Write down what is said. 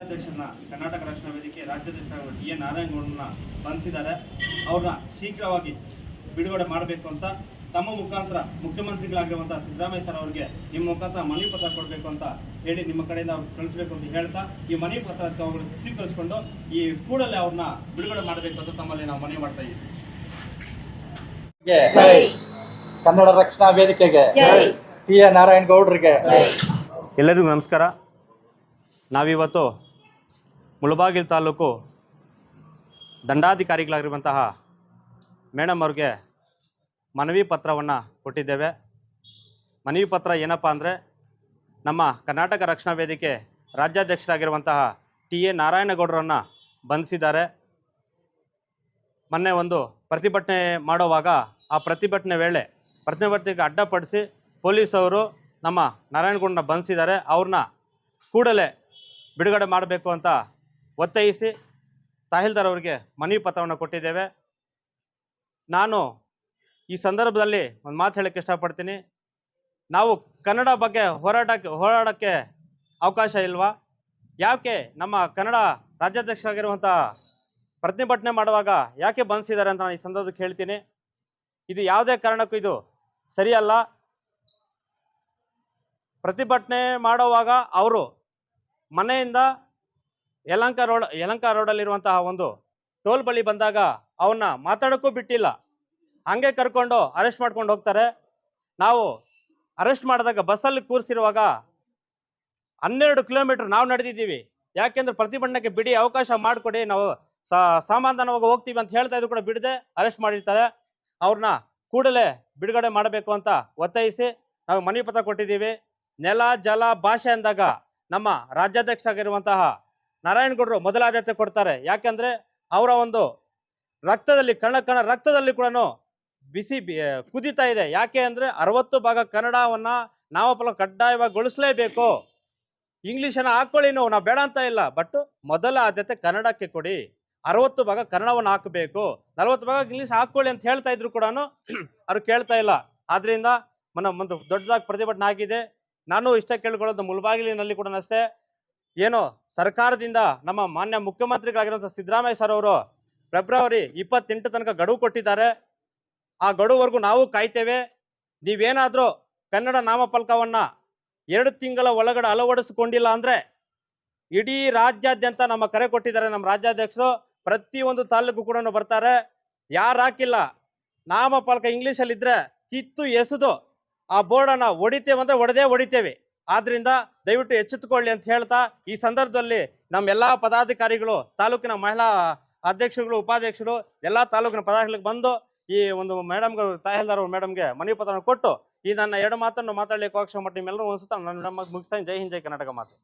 ಅಧ್ಯಕ್ಷರನ್ನ ಕರ್ನಾಟಕ ರಕ್ಷಣಾ ವೇದಿಕೆ ರಾಜ್ಯಾಧ್ಯಕ್ಷ ಡಿ ಎನ್ ನಾರಾಯಣಗೌಡರನ್ನ ಬಂಧಿಸಿದ್ದಾರೆ. ಅವ್ರನ್ನ ಶೀಘ್ರವಾಗಿ ಬಿಡುಗಡೆ ಮಾಡಬೇಕು ಅಂತ ತಮ್ಮ ಮುಖಾಂತರ ಮುಖ್ಯಮಂತ್ರಿಗಳಾಗಿರುವಂತಹ ಸಿದ್ದರಾಮಯ್ಯ ಸರ್ ಅವರಿಗೆ ನಿಮ್ಮ ಮುಖಾಂತರ ಮನವಿ ಪತ್ರ ಕೊಡಬೇಕು ಅಂತ ಹೇಳಿ ನಿಮ್ಮ ಕಡೆಯಿಂದ ಅವ್ರು ಕಳಿಸ್ಬೇಕು ಅಂತ ಹೇಳ್ತಾ ಈ ಮನವಿ ಪತ್ರ ಅವರು ಸ್ವೀಕರಿಸಿಕೊಂಡು ಈ ಕೂಡಲೇ ಅವ್ರನ್ನ ಬಿಡುಗಡೆ ಮಾಡಬೇಕು ಅಂತ ತಮ್ಮಲ್ಲಿ ನಾವು ಮನವಿ ಮಾಡ್ತಾ ಇದ್ದೀವಿ. ಗೆ ಜೈ ಕನ್ನಡ ರಕ್ಷಣಾ ವೇದಿಕೆಗೆ ಜೈ. ಟಿ ಎ ನಾರಾಯಣ ಗೌಡ್ರಿಗೆ ಎಲ್ಲರಿಗೂ ನಮಸ್ಕಾರ. ನಾವಿವತ್ತು ಮುಳಬಾಗಿಲು ತಾಲೂಕು ದಂಡಾಧಿಕಾರಿಗಳಾಗಿರುವಂತಹ ಮೇಡಮ್ ಅವ್ರಿಗೆ ಮನವಿ ಪತ್ರವನ್ನು ಕೊಟ್ಟಿದ್ದೇವೆ. ಮನವಿ ಪತ್ರ ಏನಪ್ಪ ಅಂದರೆ ನಮ್ಮ ಕರ್ನಾಟಕ ರಕ್ಷಣಾ ವೇದಿಕೆ ರಾಜ್ಯಾಧ್ಯಕ್ಷರಾಗಿರುವಂತಹ ಟಿ ಎ ನಾರಾಯಣಗೌಡರನ್ನು ಬಂಧಿಸಿದ್ದಾರೆ. ಮೊನ್ನೆ ಒಂದು ಪ್ರತಿಭಟನೆ ಮಾಡುವಾಗ ಆ ಪ್ರತಿಭಟನೆ ವೇಳೆ ಪ್ರತಿಭಟನೆಗೆ ಅಡ್ಡಪಡಿಸಿ ಪೊಲೀಸವರು ನಮ್ಮ ನಾರಾಯಣಗೌಡನ ಬಂಧಿಸಿದ್ದಾರೆ. ಅವ್ರನ್ನ ಕೂಡಲೇ ಬಿಡುಗಡೆ ಮಾಡಬೇಕು ಅಂತ ಒತ್ತಾಯಿಸಿ ತಹಸೀಲ್ದಾರ್ ಅವರಿಗೆ ಮನವಿ ಪತ್ರವನ್ನು ಕೊಟ್ಟಿದ್ದೇವೆ. ನಾನು ಈ ಸಂದರ್ಭದಲ್ಲಿ ಒಂದು ಮಾತು ಹೇಳಕ್ಕೆ ಇಷ್ಟಪಡ್ತೀನಿ. ನಾವು ಕನ್ನಡ ಬಗ್ಗೆ ಹೋರಾಟಕ್ಕೆ, ಹೋರಾಡೋಕ್ಕೆ ಅವಕಾಶ ಇಲ್ವಾ? ಯಾಕೆ ನಮ್ಮ ಕನ್ನಡ ರಾಜ್ಯಾಧ್ಯಕ್ಷರಾಗಿರುವಂಥ ಪ್ರತಿಭಟನೆ ಮಾಡುವಾಗ ಯಾಕೆ ಬಂಧಿಸಿದ್ದಾರೆ ಅಂತ ನಾನು ಈ ಸಂದರ್ಭಕ್ಕೆ ಹೇಳ್ತೀನಿ ಇದು ಯಾವುದೇ ಕಾರಣಕ್ಕೂ ಇದು ಸರಿಯಲ್ಲ. ಪ್ರತಿಭಟನೆ ಮಾಡುವಾಗ ಅವರು ಮನೆಯಿಂದ ಯಲಂಕ ರೋಡ್, ಯಲಂಕ ರೋಡಲ್ಲಿರುವಂತಹ ಒಂದು ಟೋಲ್ ಬಳಿ ಬಂದಾಗ ಅವನ್ನ ಮಾತಾಡೋಕ್ಕೂ ಬಿಟ್ಟಿಲ್ಲ. ಹಂಗೆ ಕರ್ಕೊಂಡು ಅರೆಸ್ಟ್ ಮಾಡ್ಕೊಂಡು ಹೋಗ್ತಾರೆ. ನಾವು ಅರೆಸ್ಟ್ ಮಾಡಿದಾಗ ಬಸ್ಸಲ್ಲಿ ಕೂರಿಸಿರುವಾಗ ಹನ್ನೆರಡು ಕಿಲೋಮೀಟರ್ ನಾವು ನಡೆದಿದ್ದೀವಿ. ಯಾಕೆಂದ್ರೆ ಪ್ರತಿಭಟನೆಗೆ ಬಿಡಿ ಅವಕಾಶ ಮಾಡಿಕೊಡಿ, ನಾವು ಸಮಾಧಾನವಾಗಿ ಹೋಗ್ತೀವಿ ಅಂತ ಹೇಳ್ತಾ ಇದ್ರು ಕೂಡ ಬಿಡದೆ ಅರೆಸ್ಟ್ ಮಾಡಿರ್ತಾರೆ. ಅವ್ರನ್ನ ಕೂಡಲೇ ಬಿಡುಗಡೆ ಮಾಡಬೇಕು ಅಂತ ಒತ್ತಾಯಿಸಿ ನಾವು ಮನವಿ ಪತ್ರ ಕೊಟ್ಟಿದ್ದೀವಿ. ನೆಲ, ಜಲ, ಭಾಷೆ ಅಂದಾಗ ನಮ್ಮ ರಾಜ್ಯಾಧ್ಯಕ್ಷ ಆಗಿರುವಂತಹ ನಾರಾಯಣಗೌಡರು ಮೊದಲ ಆದ್ಯತೆ ಕೊಡ್ತಾರೆ. ಯಾಕೆಂದ್ರೆ ಅವರ ಒಂದು ರಕ್ತದಲ್ಲಿ ಕಣ ಕಣ ರಕ್ತದಲ್ಲಿ ಕೂಡ ಬಿಸಿ ಕುದಿತಾ ಇದೆ. ಯಾಕೆ ಅಂದ್ರೆ ಅರವತ್ತು ಭಾಗ ಕನ್ನಡವನ್ನ ನಾಮಫಲ ಕಡ್ಡಾಯವಾಗಿಗೊಳಿಸಲೇಬೇಕು ಇಂಗ್ಲಿಷನ್ನ ಹಾಕೊಳ್ಳಿ ನೋವು, ನಾವು ಬೇಡ ಅಂತ ಇಲ್ಲ. ಬಟ್ ಮೊದಲ ಆದ್ಯತೆ ಕನ್ನಡಕ್ಕೆ ಕೊಡಿ. ಅರವತ್ತು ಭಾಗ ಕನ್ನಡವನ್ನು ಹಾಕಬೇಕು. ನಲವತ್ತು ಭಾಗ ಇಂಗ್ಲಿಷ್ ಹಾಕೊಳ್ಳಿ ಅಂತ ಹೇಳ್ತಾ ಇದ್ರು ಕೂಡ ಅವ್ರು ಕೇಳ್ತಾ ಇಲ್ಲ. ಆದ್ರಿಂದ ಮನ, ಒಂದು ದೊಡ್ಡದಾಗಿ ಪ್ರತಿಭಟನೆ ಆಗಿದೆ. ನಾನು ಇಷ್ಟ ಕೇಳ್ಕೊಳ್ಳೋದು ಮುಲ್ಬಾಗಿಲಿನಲ್ಲಿ ಕೂಡ ಅಷ್ಟೇ ಏನು ಸರ್ಕಾರದಿಂದ ನಮ್ಮ ಮಾನ್ಯ ಮುಖ್ಯಮಂತ್ರಿಗಳಾಗಿರುವಂಥ ಸಿದ್ದರಾಮಯ್ಯ ಸರ್ ಅವರು ಫೆಬ್ರವರಿ ಇಪ್ಪತ್ತೆಂಟು ತನಕ ಗಡುವು ಕೊಟ್ಟಿದ್ದಾರೆ. ಆ ಗಡುವರೆಗೂ ನಾವು ಕಾಯ್ತೇವೆ. ನೀವೇನಾದರೂ ಕನ್ನಡ ನಾಮಫಲಕವನ್ನು ಎರಡು ತಿಂಗಳ ಒಳಗಡೆ ಅಳವಡಿಸಿಕೊಂಡಿಲ್ಲ ಅಂದ್ರೆ ಇಡೀ ರಾಜ್ಯಾದ್ಯಂತ ನಮ್ಮ ಕರೆ ಕೊಟ್ಟಿದ್ದಾರೆ ನಮ್ಮ ರಾಜ್ಯಾಧ್ಯಕ್ಷರು. ಪ್ರತಿಯೊಂದು ತಾಲೂಕು ಕೂಡ ಬರ್ತಾರೆ. ಯಾರು ಹಾಕಿಲ್ಲ? ನಾಮಫಲಕ ಇಂಗ್ಲೀಷಲ್ಲಿದ್ದರೆ ಕಿತ್ತು ಎಸೆದು ಆ ಬೋರ್ಡನ್ನ ಹೊಡಿತೇವೆ ಅಂದ್ರೆ ಹೊಡೆದೇ ಹೊಡಿತೇವೆ ಆದ್ರಿಂದ ದಯವಿಟ್ಟು ಎಚ್ಚೆತ್ತುಕೊಳ್ಳಿ ಅಂತ ಹೇಳ್ತಾ ಈ ಸಂದರ್ಭದಲ್ಲಿ ನಮ್ಮ ಎಲ್ಲಾ ಪದಾಧಿಕಾರಿಗಳು, ತಾಲೂಕಿನ ಮಹಿಳಾ ಅಧ್ಯಕ್ಷರುಗಳು, ಉಪಾಧ್ಯಕ್ಷರು, ಎಲ್ಲಾ ತಾಲೂಕಿನ ಪದಾಧಿಕಾರಿಗಳಿಗೆ ಬಂದು ಈ ಒಂದು ಮೇಡಮ್ಗಳು ತಹಸೀಲ್ದಾರ್ ಮೇಡಮ್ಗೆ ಮನವಿ ಪತ್ರ ಕೊಟ್ಟು ಈ ನನ್ನ ಎರಡು ಮಾತನ್ನು ಮಾತಾಡ್ಲಿಕ್ಕೆ ಅವಕಾಶ ಮಟ್ಟ ನಿಮ್ಮೆಲ್ಲರೂ ಅನ್ಸುತ್ತಾ ನನ್ನ ನಮ್ಮ ಮುಗಿಸ್ತಾನೆ ಜೈ ಹಿಂದ್, ಜೈ ಕರ್ನಾಟಕ ಮಾತು.